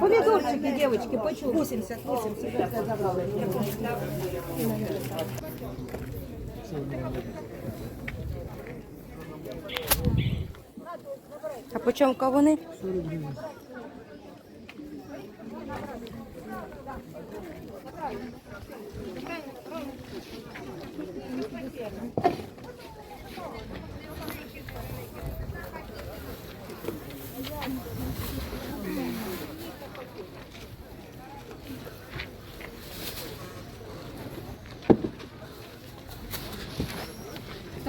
Помидорчики, девочки, почему? 80, 80. Це забрали. А по чому кавуни?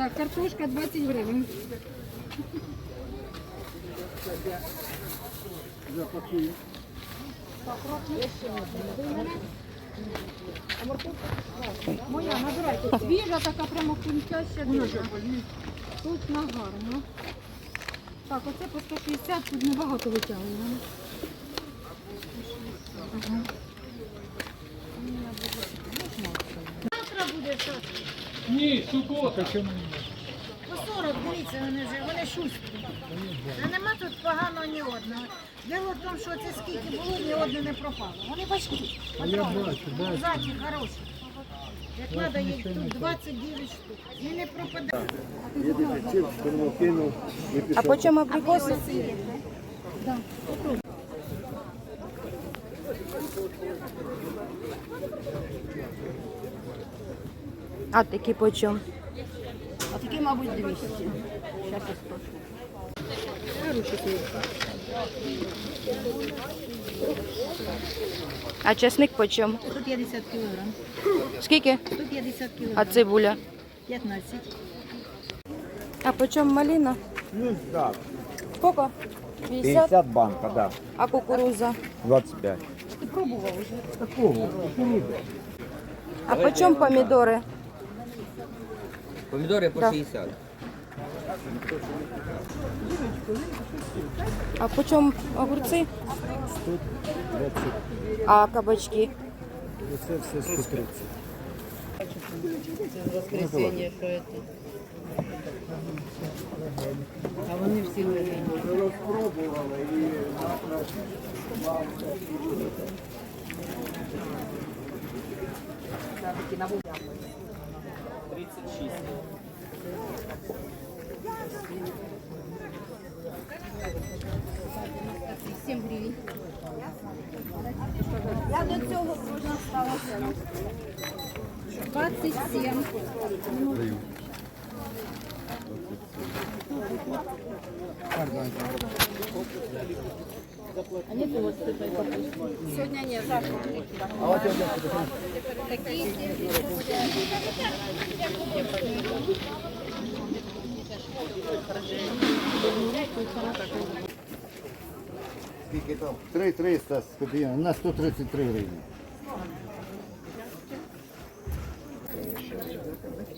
Так, картошка 20 гривень. Моя, набирайте. Свіжа така прямо кінчаща дуже. Тут на гарно. Так, оце по 160, тут небагато витягуємо. Завтра буде що? Ні, субота, чому? По 40, дивіться, вони вже, вони шустрі. А нема тут поганого ні одного. Дело в тому, що це скільки було, ні одне не пропало. Вони важкі. А я бачу, бачу. Заті хороші. Як треба, їх тут 29 штук. І не пропадає. А по чому абрикоси? А такі по чому? А такі, мабуть, 200. Зараз я спрошу. А чесник по чому? 150 кілограм. Скільки? 150 А цибуля? 15. А по чому малина? Ну да, Сколько? 50? 50 банка, да. А кукуруза? 25. Ти пробував вже? Такого. А по чому помідори? Помідори по Да. 60. А по чому огурці? А кабачки? Це все 130. Воскресенье, що це? А вони всі вигідні. Сім гривень. Я до цього можна сталося. 27. Сьогодні ні, завтра. Скільки там? 3300 з копійками, на 133 гривні.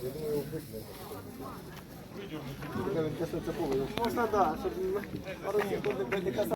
дивитися. Можна, так, щоб Можно, да, не